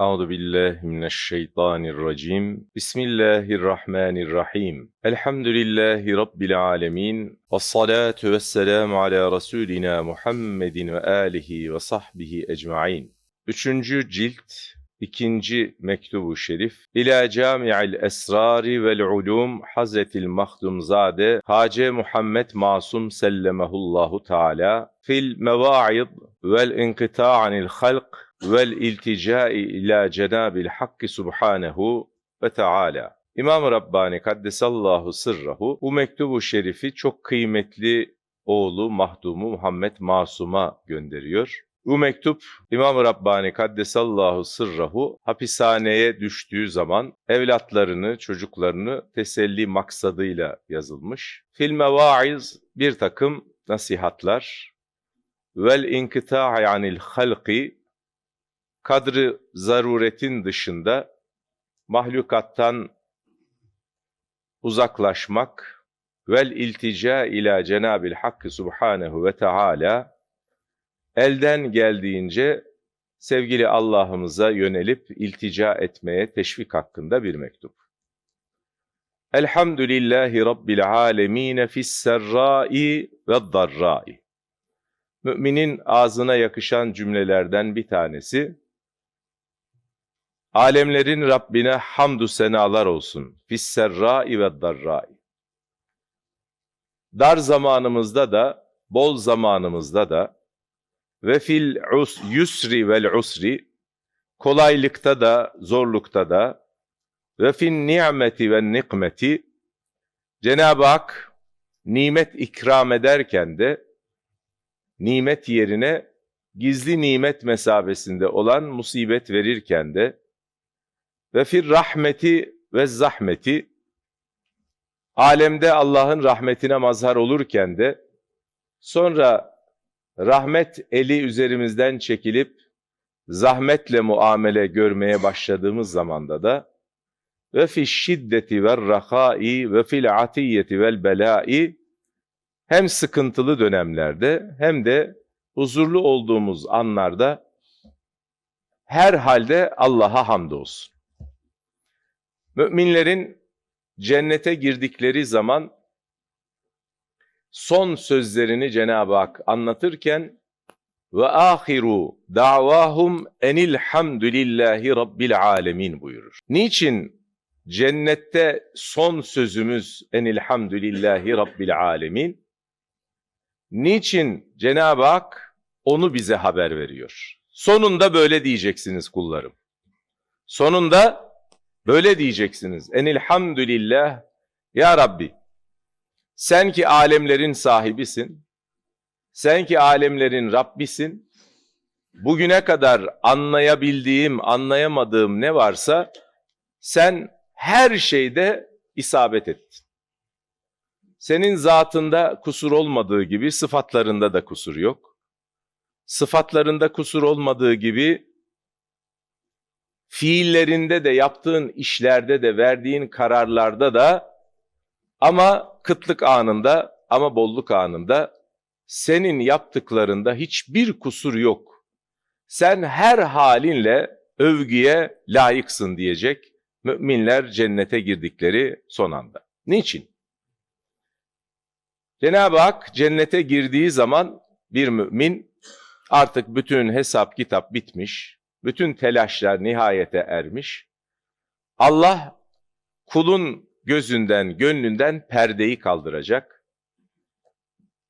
Euzu billahi mineşşeytanirracim. Bismillahirrahmanirrahim. Elhamdülillahi rabbil alamin. Ves salatu vesselamu ala rasulina Muhammedin ve alihi ve sahbihi ecmaîn. Üçüncü cilt İkinci mektubu şerif İlâ Câmi'il Esrari vel Ulûm Hazretil Mahdumzade Hace Muhammed Masum sellemehullahu Teala fil mevâid vel inkitâ'anil halk vel ilticai ila Cenâbil Hakkı Subhanehu ve Teala. İmam-ı Rabbani Kaddesallahu Sırrahu bu mektubu şerifi çok kıymetli oğlu mahdumu Muhammed Masum'a gönderiyor. Bu mektup İmam-ı Rabbani Kaddesallahu Sırrahu hapishaneye düştüğü zaman evlatlarını, çocuklarını teselli maksadıyla yazılmış. Filme vaiz bir takım nasihatlar vel inkıta'i anil halqi kadrı zaruretin dışında mahlukattan uzaklaşmak vel iltica ila Cenab-ül Hakkı Subhanehu ve Teala elden geldiğince sevgili Allah'ımıza yönelip iltica etmeye teşvik hakkında bir mektup. Elhamdülillahi Rabbil alemine fisserrai ve darrai. Müminin ağzına yakışan cümlelerden bir tanesi, Alemlerin Rabbine hamdü senalar olsun. Fisserrai ve darrai. Dar zamanımızda da, bol zamanımızda da ve fil us yusri vel usri kolaylıkta da, zorlukta da ve fin nimeti ve nikmeti Cenab-ı Hak nimet ikram ederken de nimet yerine gizli nimet mesabesinde olan musibet verirken de ve fir rahmeti ve zahmeti alemde Allah'ın rahmetine mazhar olurken de sonra rahmet eli üzerimizden çekilip zahmetle muamele görmeye başladığımız zamanda da ve fi şiddeti ve rahai ve fil atiyeti vel belai hem sıkıntılı dönemlerde hem de huzurlu olduğumuz anlarda her halde Allah'a hamdolsun. Müminlerin cennete girdikleri zaman son sözlerini Cenab-ı Hak anlatırken ve ahiru davahum enil hamdülillahi rabbil alemin buyurur. Niçin cennette son sözümüz enil hamdülillahi rabbil alemin? Niçin Cenab-ı Hak onu bize haber veriyor? Sonunda böyle diyeceksiniz kullarım. Sonunda böyle diyeceksiniz. Enilhamdülillah ya Rabbi. Sen ki alemlerin sahibisin. Sen ki alemlerin Rabbisin. Bugüne kadar anlayabildiğim, anlayamadığım ne varsa sen her şeyde isabet ettin. Senin zatında kusur olmadığı gibi sıfatlarında da kusur yok. Sıfatlarında kusur olmadığı gibi fiillerinde de yaptığın işlerde de verdiğin kararlarda da ama kıtlık anında ama bolluk anında senin yaptıklarında hiçbir kusur yok. Sen her halinle övgüye layıksın diyecek müminler cennete girdikleri son anda. Niçin? Cenab-ı Hak cennete girdiği zaman bir mümin artık bütün hesap kitap bitmiş, bütün telaşlar nihayete ermiş. Allah kulun gözünden, gönlünden perdeyi kaldıracak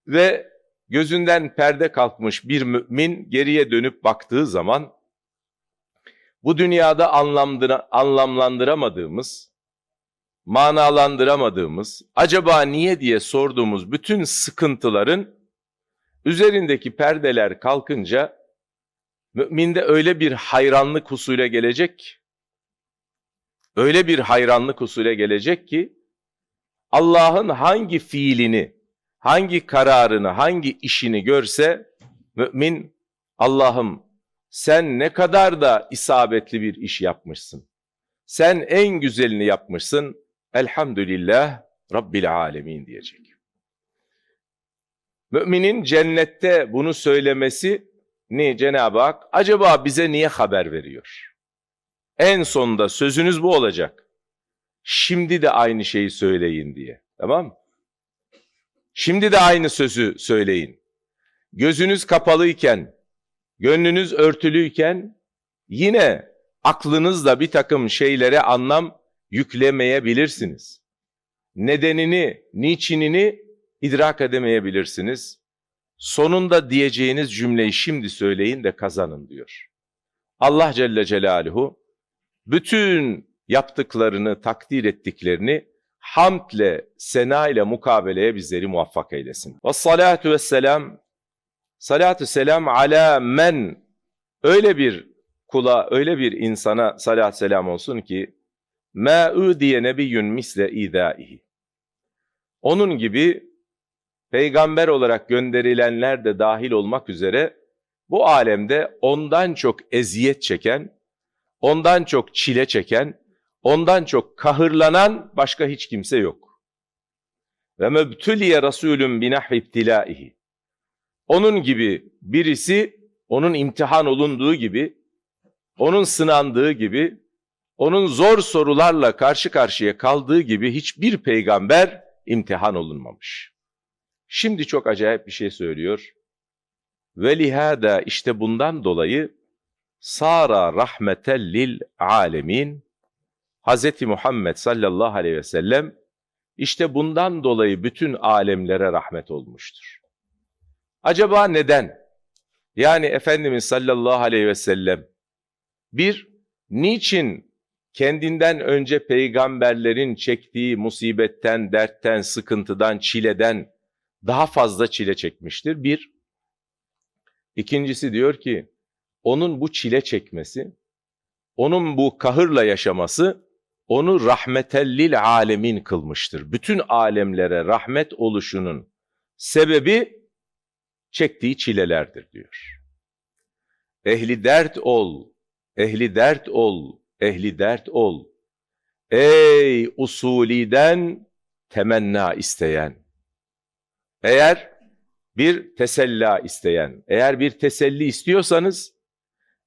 ve gözünden perde kalkmış bir mümin geriye dönüp baktığı zaman bu dünyada anlamlandıra, anlamlandıramadığımız, manalandıramadığımız, acaba niye diye sorduğumuz bütün sıkıntıların üzerindeki perdeler kalkınca müminde öyle bir hayranlık husule gelecek öyle bir hayranlık husule gelecek ki Allah'ın hangi fiilini, hangi kararını, hangi işini görse mümin Allah'ım sen ne kadar da isabetli bir iş yapmışsın. Sen en güzelini yapmışsın. Elhamdülillah Rabbil Alemin diyecek. Müminin cennette bunu söylemesi ne Cenab-ı Hak acaba bize niye haber veriyor? En sonunda sözünüz bu olacak. Şimdi de aynı şeyi söyleyin diye. Tamam? Şimdi de aynı sözü söyleyin. Gözünüz kapalıyken, gönlünüz örtülüyken yine aklınızla bir takım şeylere anlam yüklemeyebilirsiniz. Nedenini, niçinini idrak edemeyebilirsiniz. Sonunda diyeceğiniz cümleyi şimdi söyleyin de kazanın diyor. Allah Celle Celaluhu bütün yaptıklarını, takdir ettiklerini hamdle, sena ile mukabeleye bizleri muvaffak eylesin. Ve salatu ve selam, salatu selam ala men, öyle bir kula, öyle bir insana salat selam olsun ki, ma diye nebiyyun misle idaihi. Onun gibi peygamber olarak gönderilenler de dahil olmak üzere bu alemde ondan çok eziyet çeken, ondan çok çile çeken, ondan çok kahırlanan başka hiç kimse yok. Ve mebtüliye rasulun binahvi ibtilaihi. Onun gibi birisi, onun imtihan olunduğu gibi, onun sınandığı gibi, onun zor sorularla karşı karşıya kaldığı gibi hiçbir peygamber imtihan olunmamış. Şimdi çok acayip bir şey söylüyor. Ve lihada işte bundan dolayı sara rahmeten lil alemin Hz. Muhammed sallallahu aleyhi ve sellem işte bundan dolayı bütün alemlere rahmet olmuştur. Acaba neden? Yani Efendimiz sallallahu aleyhi ve sellem bir, niçin kendinden önce peygamberlerin çektiği musibetten, dertten, sıkıntıdan, çileden daha fazla çile çekmiştir? Bir. İkincisi diyor ki, onun bu çile çekmesi, onun bu kahırla yaşaması, onu rahmetellil alemin kılmıştır. Bütün alemlere rahmet oluşunun sebebi çektiği çilelerdir diyor. Ehli dert ol, ehli dert ol, ehli dert ol. Ey usuliden temenna isteyen. Eğer bir tesella isteyen, eğer bir teselli istiyorsanız,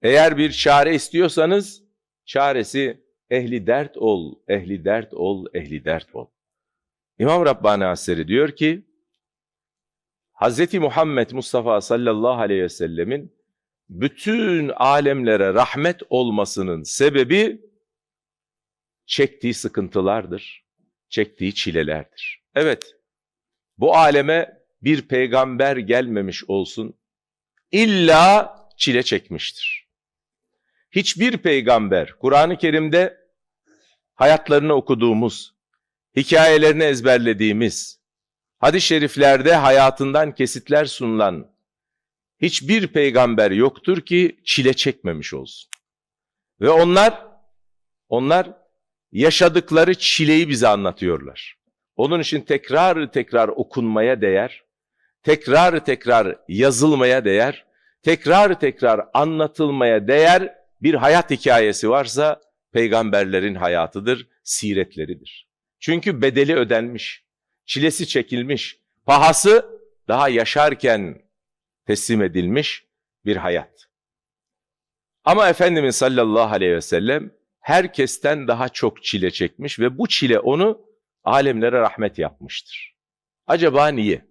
eğer bir çare istiyorsanız, çaresi ehli dert ol, ehli dert ol, ehli dert ol. İmam Rabbani Hazretleri diyor ki, Hz. Muhammed Mustafa sallallahu aleyhi ve sellemin bütün alemlere rahmet olmasının sebebi çektiği sıkıntılardır, çektiği çilelerdir. Evet, bu aleme bir peygamber gelmemiş olsun, illa çile çekmiştir. Hiçbir peygamber, Kur'an-ı Kerim'de hayatlarını okuduğumuz, hikayelerini ezberlediğimiz, hadis-i şeriflerde hayatından kesitler sunulan hiçbir peygamber yoktur ki çile çekmemiş olsun. Ve onlar, onlar yaşadıkları çileyi bize anlatıyorlar. Onun için tekrar tekrar okunmaya değer, tekrar tekrar yazılmaya değer, tekrar tekrar anlatılmaya değer bir hayat hikayesi varsa peygamberlerin hayatıdır, siretleridir. Çünkü bedeli ödenmiş, çilesi çekilmiş, pahası daha yaşarken teslim edilmiş bir hayat. Ama Efendimiz sallallahu aleyhi ve sellem herkesten daha çok çile çekmiş ve bu çile onu alemlere rahmet yapmıştır. Acaba niye?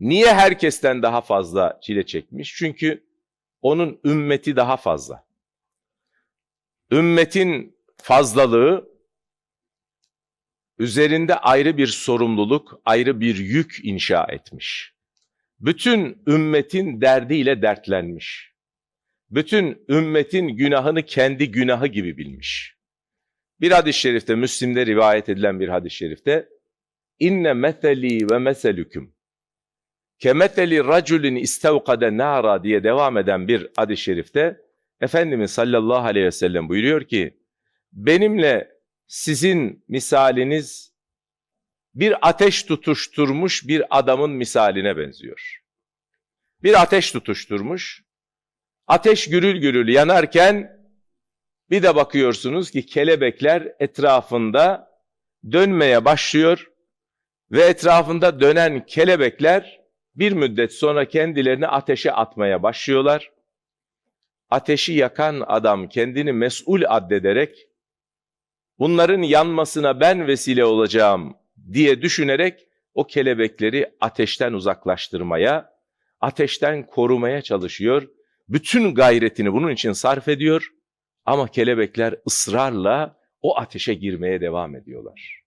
Niye herkesten daha fazla çile çekmiş? Çünkü onun ümmeti daha fazla. Ümmetin fazlalığı üzerinde ayrı bir sorumluluk, ayrı bir yük inşa etmiş. Bütün ümmetin derdiyle dertlenmiş. Bütün ümmetin günahını kendi günahı gibi bilmiş. Bir hadis-i şerifte, Müslim'de rivayet edilen bir hadis-i şerifte inne meseli ve meselüküm kemeteli raculin istevkade nara diye devam eden bir hadis-i şerifte Efendimiz sallallahu aleyhi ve sellem buyuruyor ki benimle sizin misaliniz bir ateş tutuşturmuş bir adamın misaline benziyor. Bir ateş tutuşturmuş, ateş gürül gürül yanarken bir de bakıyorsunuz ki kelebekler etrafında dönmeye başlıyor ve etrafında dönen kelebekler bir müddet sonra kendilerini ateşe atmaya başlıyorlar. ateşi yakan adam kendini mesul addederek bunların yanmasına ben vesile olacağım diye düşünerek o kelebekleri ateşten uzaklaştırmaya, ateşten korumaya çalışıyor. Bütün gayretini bunun için sarf ediyor ama kelebekler ısrarla o ateşe girmeye devam ediyorlar.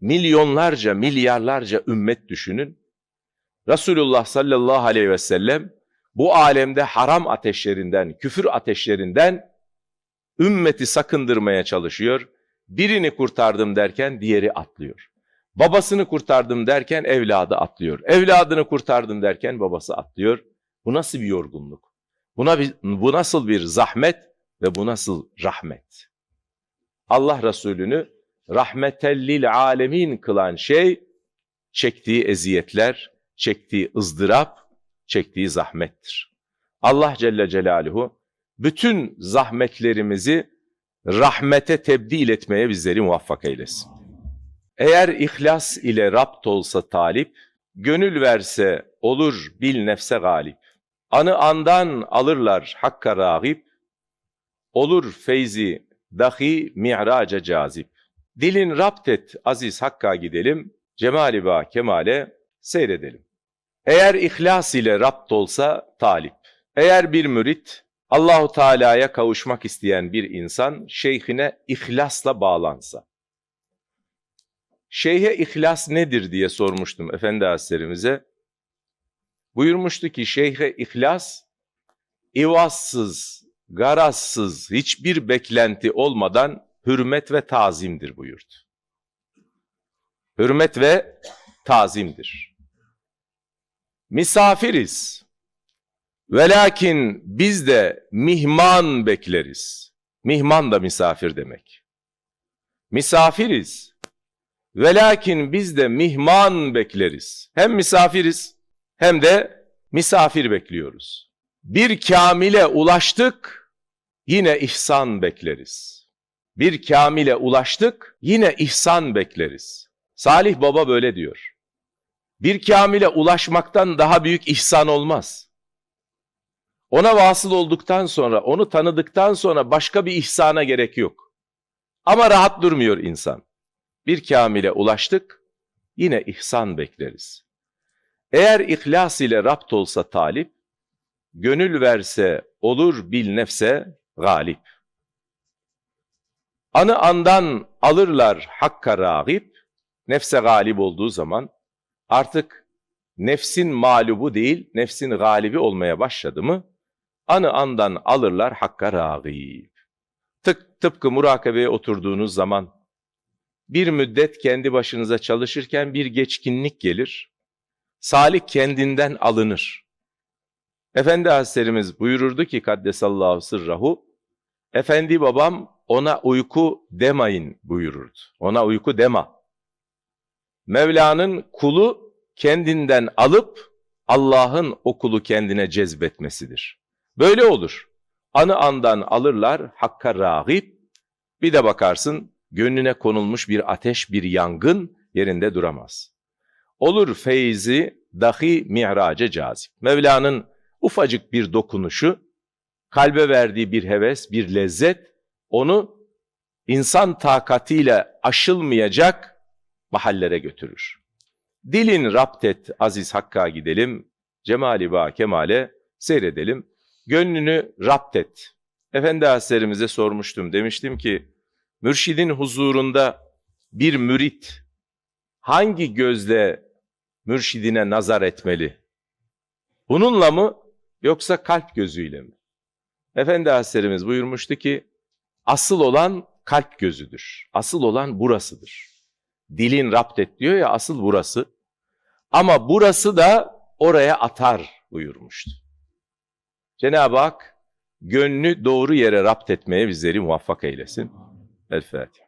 Milyonlarca, milyarlarca ümmet düşünün. Resulullah sallallahu aleyhi ve sellem bu alemde haram ateşlerinden, küfür ateşlerinden ümmeti sakındırmaya çalışıyor. Birini kurtardım derken diğeri atlıyor. Babasını kurtardım derken evladı atlıyor. Evladını kurtardım derken babası atlıyor. Bu nasıl bir yorgunluk? Buna bir, bu nasıl bir zahmet ve bu nasıl rahmet? Allah Resulü'nü rahmetellil alemin kılan şey çektiği eziyetler, çektiği ızdırap, çektiği zahmettir. Allah Celle Celaluhu bütün zahmetlerimizi rahmete tebdil etmeye bizleri muvaffak eylesin. Eğer ihlas ile rapt olsa talip, gönül verse olur bil nefse galip. Anı andan alırlar hakka rağip, olur feyzi dahi mi'raca cazip. Dilin rapt et aziz hakka gidelim, cemali ba kemale seyredelim. Eğer ihlas ile rapt olsa talip, eğer bir mürit Allahu Teala'ya kavuşmak isteyen bir insan şeyhine ihlasla bağlansa. Şeyhe ihlas nedir diye sormuştum Efendi Hazretlerimize. Buyurmuştu ki şeyhe ihlas ivazsız, garazsız, hiçbir beklenti olmadan hürmet ve tazimdir buyurdu. Hürmet ve tazimdir. Misafiriz. Velakin biz de mihman bekleriz. Mihman da misafir demek. Misafiriz. Velakin biz de mihman bekleriz. Hem misafiriz hem de misafir bekliyoruz. Bir kamile ulaştık, yine ihsan bekleriz. Bir kamile ulaştık, yine ihsan bekleriz. Salih Baba böyle diyor. Bir kamile ulaşmaktan daha büyük ihsan olmaz. Ona vasıl olduktan sonra, onu tanıdıktan sonra başka bir ihsana gerek yok. Ama rahat durmuyor insan. Bir kamile ulaştık, yine ihsan bekleriz. Eğer ihlas ile rapt olsa talip, gönül verse olur bil nefse galip. Anı andan alırlar hakka rağip, nefse galip olduğu zaman artık nefsin mağlubu değil, nefsin galibi olmaya başladı mı, anı andan alırlar hakka rağib. Tık, tıpkı murakabeye oturduğunuz zaman, bir müddet kendi başınıza çalışırken bir geçkinlik gelir, salik kendinden alınır. Efendi Hazretlerimiz buyururdu ki Kaddesallahu sırrahu, Efendi babam ona uyku demayın buyururdu. Ona uyku dema. Mevla'nın kulu kendinden alıp Allah'ın okulu kendine cezbetmesidir. Böyle olur. Anı andan alırlar hakka rağip. Bir de bakarsın gönlüne konulmuş bir ateş, bir yangın yerinde duramaz. Olur feyzi dahi mi'race cazip. Mevla'nın ufacık bir dokunuşu, kalbe verdiği bir heves, bir lezzet, onu insan takatiyle aşılmayacak mahallere götürür. Dilin rapt et aziz Hakk'a gidelim, cemali ba kemale seyredelim. Gönlünü rapt et. Efendi Hazretlerimize sormuştum, demiştim ki, mürşidin huzurunda bir mürit hangi gözle mürşidine nazar etmeli? Bununla mı yoksa kalp gözüyle mi? Efendi Hazretlerimiz buyurmuştu ki, asıl olan kalp gözüdür. Asıl olan burasıdır dilin rapt et diyor ya asıl burası. Ama burası da oraya atar buyurmuştu. Cenab-ı Hak gönlü doğru yere rapt etmeye bizleri muvaffak eylesin. El Fatiha.